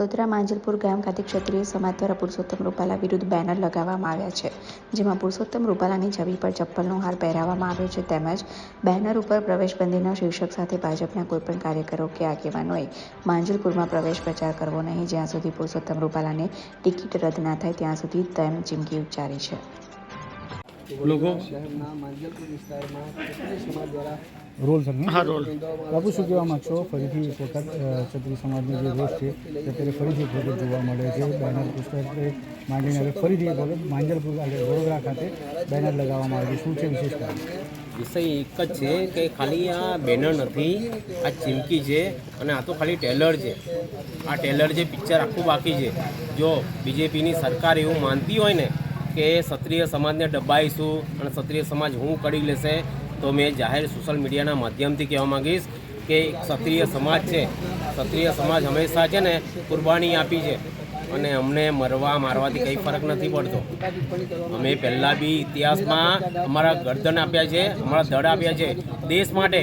વડોદરા માંજલપુર ગામ ખાતે ક્ષત્રિય સમાજ દ્વારા પુરુષોત્તમ રૂપાલા વિરુદ્ધ બેનર લગાવવામાં આવ્યા છે, જેમાં પુરુષોત્તમ રૂપાલાની છબી પર ચપ્પલનો હાર પહેરાવવામાં આવ્યો છે તેમજ બેનર ઉપર પ્રવેશબંધીના શીર્ષક સાથે ભાજપના કોઈપણ કાર્યકરો કે આગેવાનોએ માંજલપુરમાં પ્રવેશ પ્રચાર કરવો નહીં, જ્યાં સુધી પુરુષોત્તમ રૂપાલાને ટિકિટ રદ ના થાય, ત્યાં સુધી તેમ ચીમકી ઉચ્ચારી છે. લોકો શહેરના માંજલપુર વિસ્તારમાં ક્ષત્રિય સમાજ દ્વારા રોલ સર હા રોલ. બાપુ શું કહેવા માંગશો? ફરીથી એક વખત ક્ષત્રિય સમાજનો જે રોષ છે અત્યારે ફરીથી એક વખત જોવા મળે છે. બેનર પુસ્તક માંડીને હવે ફરીથી એક વખત માંજલપુર વડોદરા ખાતે બેનર લગાવવામાં આવ્યું શું છે વિશેષ વિષય એક જ છે કે ખાલી આ બેનર નથી આ ચીમકી છે અને આ તો ખાલી ટેલર છે. આ ટેલર જે પિક્ચર આખું બાકી છે. જો બીજેપીની સરકાર એવું માનતી હોય ને કે ક્ષત્રિય સમાજને દબાઈશું અને ક્ષત્રિય સમાજ હું કરી લેશે તો મેં જાહેર સોશિયલ મીડિયાના માધ્યમથી કહેવા માંગીશ કે ક્ષત્રિય સમાજ છે, ક્ષત્રિય સમાજ હંમેશા છે ને કુરબાની આપી છે અને અમને મરવા મારવાથી કંઈ ફરક નથી પડતો. અમે પહેલાં બી ઇતિહાસમાં અમારા ગરદન આપ્યા છે, અમારા ધડ આપ્યા છે, દેશ માટે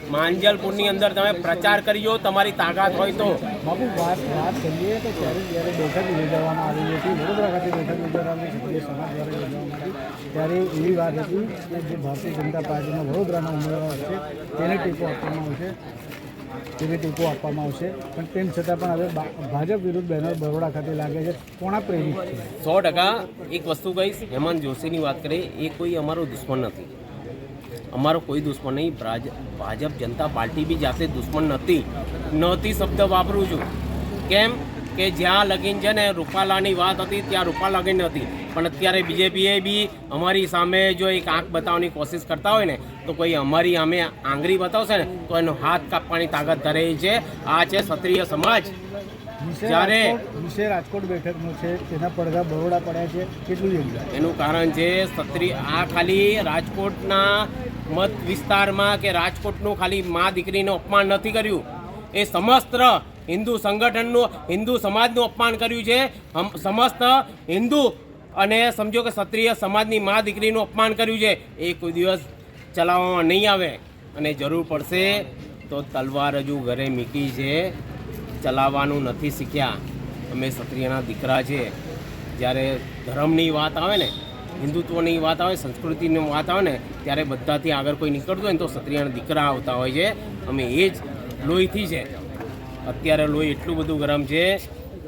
માંજલપુરની અંદર તમે પ્રચાર કરજો તમારી તાકાત હોય તો. બાબુ વાત વાત કરીએ તો ત્યારે જ્યારે બેઠક યોજવામાં આવી હતી વડોદરા ખાતે બેઠક યોજવામાં ક્ષત્રિય સમાજ દ્વારા યોજવામાં આવી ત્યારે એવી વાત હતી કે જે ભારતીય જનતા પાર્ટીના વડોદરાના ઉમેદવાર છે તેને ટેકો આપવામાં આવશે તેને ટેકો આપવામાં આવશે. પણ તેમ છતાં પણ હવે ભાજપ વિરુદ્ધ બેનર બરોડા ખાતે લાગે છે કોણા પ્રેરિત છે? સો ટકા એક વસ્તુ કહીશ હેમંત જોશીની વાત કરીએ એ કોઈ અમારો દુશ્મન નથી. અમારો કોઈ દુશ્મન નહીં. ભાજ- ભાજપ જનતા પાર્ટી બી જાતે દુશ્મન નથી. નહોતી શબ્દ વાપરું છું. કેમ કે જ્યાં લગીન છે ને રૂપાલાની વાત હતી ત્યાં રૂપાલા લગીન હતી. પણ અત્યારે બીજેપીએ બી અમારી સામે જો એક આંખ બતાવવાની કોશિશ કરતા હોય ને તો કોઈ અમારી અમે આંગળી બતાવશે ને તો એનો હાથ કાપવાની તાકાત ધરે છે. આ છે ક્ષત્રિય સમાજ. જ્યારે- રાજકોટ વિશે રાજકોટ બેઠકનો છે તેના પડઘા બરોડા પડ્યા છે કેટલું એનું કારણ છે ક્ષત્રિય આ ખાલી રાજકોટના મત વિસ્તારમાં કે રાજકોટનું ખાલી મા દીકરીનું અપમાન નથી કર્યું. એ સમસ્ત હિન્દુ સંગઠનનું, હિન્દુ સમાજનું અપમાન કર્યું છે. સમસ્ત હિન્દુ અને સમજો કે ક્ષત્રિય સમાજની મા દીકરીનું અપમાન કર્યું છે. એ કોઈ દિવસ ચલાવવામાં નહીં આવે. અને જરૂર પડશે તો તલવાર હજુ ઘરે મીકી છે. ચલાવવાનું નથી શીખ્યા. અમે ક્ષત્રિયના દીકરા છે. જ્યારે ધર્મની વાત આવે ને હિન્દુત્વની વાત આવે, સંસ્કૃતિની વાત આવે ને, ત્યારે બધાથી આગળ કોઈ નીકળતું હોય ને તો ક્ષત્રિયના દીકરા આવતા હોય છે. અમે એ જ લોહીથી છે. અત્યારે લોહી એટલું બધું ગરમ છે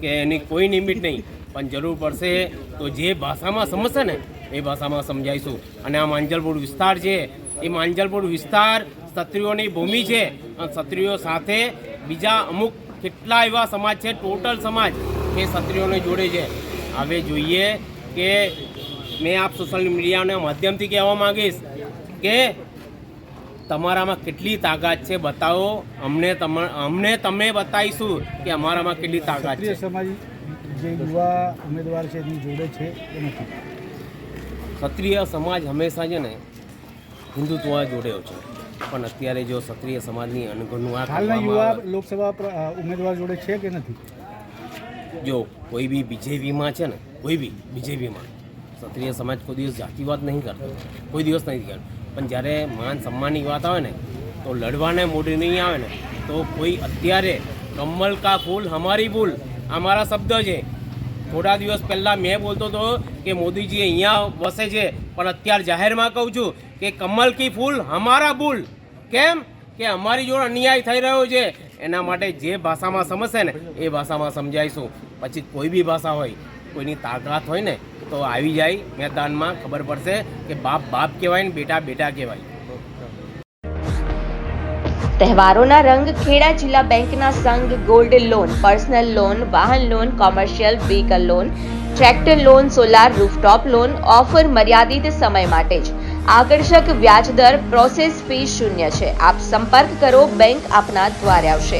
કે એની કોઈ લિમિટ નહીં. પણ જરૂર પડશે તો જે ભાષામાં સમજશે ને, એ ભાષામાં સમજાઈશું અને આ માંજલપુર વિસ્તાર છે, એ માંજલપુર વિસ્તાર ક્ષત્રિયોની ભૂમિ છે. અને ક્ષત્રિયો સાથે બીજા અમુક કેટલા એવા સમાજ છે, ટોટલ સમાજ, એ ક્ષત્રિયોને જોડે છે. હવે જોઈએ કે મેં આપ સોશિયલ મીડિયાના માધ્યમથી કહેવા માંગીશ કે તમારામાં કેટલી તાકાત છે બતાવો. અમને તમ અમને તમે બતાવીશું કે અમારામાં કેટલી તાકાત છે. ક્ષત્રિય સમાજ જે યુવા ઉમેદવાર છે એની જોડે છે એ નથી? ક્ષત્રિય સમાજ હંમેશા છે ને હિન્દુત્વ જોડ્યો છે. પણ અત્યારે જો ક્ષત્રિય સમાજની અનુગણવા હાલના યુવા લોકસભા ઉમેદવાર જોડે છે કે નથી? જો કોઈ બી બીજેપીમાં છે ને કોઈ બી બીજેપીમાં ક્ષત્રિય સમાજ કોઈ દિવસ જાતિવાદ નહીં કરતો, કોઈ દિવસ નહીં કરતો. પણ જ્યારે માન સન્માનની વાત આવે ને, તો લડવાને મોઢે નહીં આવે ને, તો કોઈ અત્યારે કમલ કા ફૂલ હમારી ભૂલ, અમારા શબ્દ છે. થોડા દિવસ પહેલાં મેં બોલતો હતો કે મોદીજી અહીંયા વસે છે, પણ અત્યારે જાહેરમાં કહું છું કે કમલ કી ફૂલ હમારા ભૂલ. કેમ? કે અમારી જોડે અન્યાય થઈ રહ્યો છે. એના માટે જે ભાષામાં સમજશે ને, એ ભાષામાં સમજાવીશું. પછી કોઈ બી ભાષા હોય, કોઈની તાકાત હોય ને તો આવી જાય મેદાનમાં, ખબર પડશે કે બાપ બાપ કહેવાય ને બેટા બેટા કહેવાય. તહેવારોના રંગ ખેડા જિલ્લા બેંકના સંઘ ગોલ્ડ લોન, પર્સનલ લોન, વાહન loan, commercial vehicle loan, tractor loan, solar rooftop loan, offer મર્યાદિત સમય માટે જ. આકર્ષક વ્યાજ દર પ્રોસેસ ફી શૂન્ય છે. આપ સંપર્ક કરો, બેંક આપના દ્વારે આવશે.